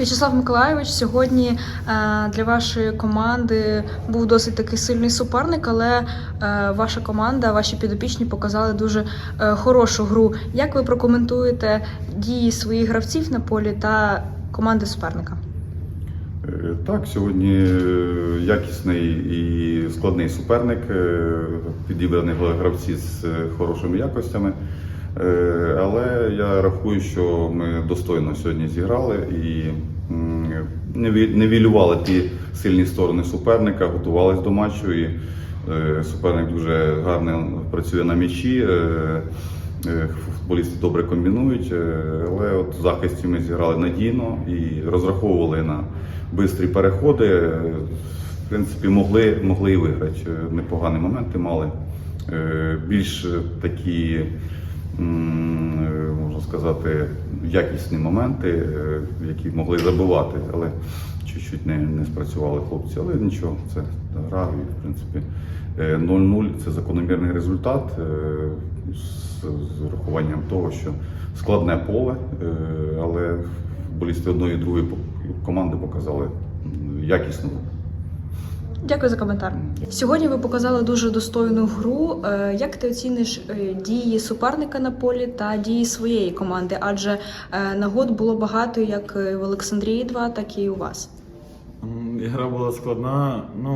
В'ячеслав Миколайович, сьогодні е, для вашої команди був досить такий сильний суперник, але е, ваша команда, ваші підопічні показали дуже е, хорошу гру. Як ви прокоментуєте дії своїх гравців на полі та команди суперника? Так, сьогодні якісний і складний суперник, підібрані гравці з хорошими якостями. Е, Але я рахую, що ми достойно сьогодні зіграли і не вілювали ті сильні сторони суперника, готувалися до матчу. І е, суперник дуже гарно працює на м'ячі. е, Футболісти добре комбінують, але от в захисті ми зіграли надійно і розраховували на бистрі переходи. В принципі, могли, могли і виграти. Непогані моменти мали. Більш такі, можна сказати, якісні моменти, е, які могли забивати, але чуть-чуть не, не спрацювали хлопці. Але нічого, це гра, і в принципі е, 0-0 це закономірний результат е, з, з урахуванням того, що складне поле, е, але футболісти одної і другої команди показали якісну. Дякую за коментар. Сьогодні ви показали дуже достойну гру. Е, Як ти оціниш е, дії суперника на полі та дії своєї команди? Адже е, нагод було багато як в Олександрії 2, так і у вас. Ігра була складна. Ну,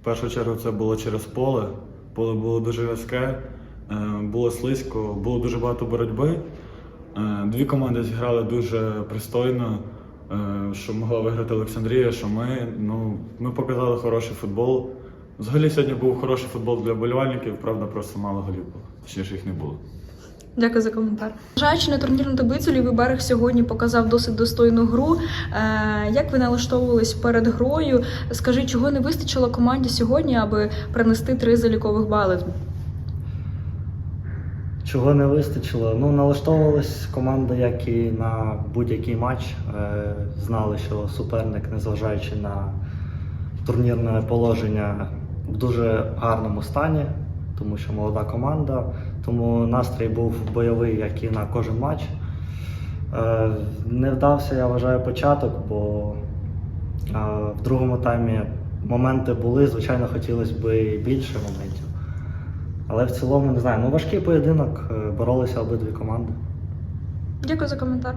в першу чергу це було через поле. Поле було дуже в'язке, було слизько, було дуже багато боротьби. Дві команди зіграли дуже пристойно, що могла виграти Олександрія, що ми. Ну, ми показали хороший футбол. Взагалі сьогодні був хороший футбол для вболівальників, правда, просто мало голів було. Точніше їх не було. Дякую за коментар. Зважаючи на турнірну таблицю, лівий берег сьогодні показав досить достойну гру. Е, Як ви налаштовувались перед грою? Скажи, чого не вистачило команді сьогодні, аби принести три залікових бали? Чого не вистачило? Ну, налаштовувалась команда, як і на будь-який матч. Е, Знали, що суперник, незважаючи на турнірне положення, в дуже гарному стані, тому що молода команда. Тому настрій був бойовий, як і на кожен матч. Е, Не вдався, я вважаю, початок, бо е, в другому таймі моменти були. Звичайно, хотілося б більше моментів. Але в цілому не знаю. Ну важкий поєдинок, е, боролися обидві команди. Дякую за коментар.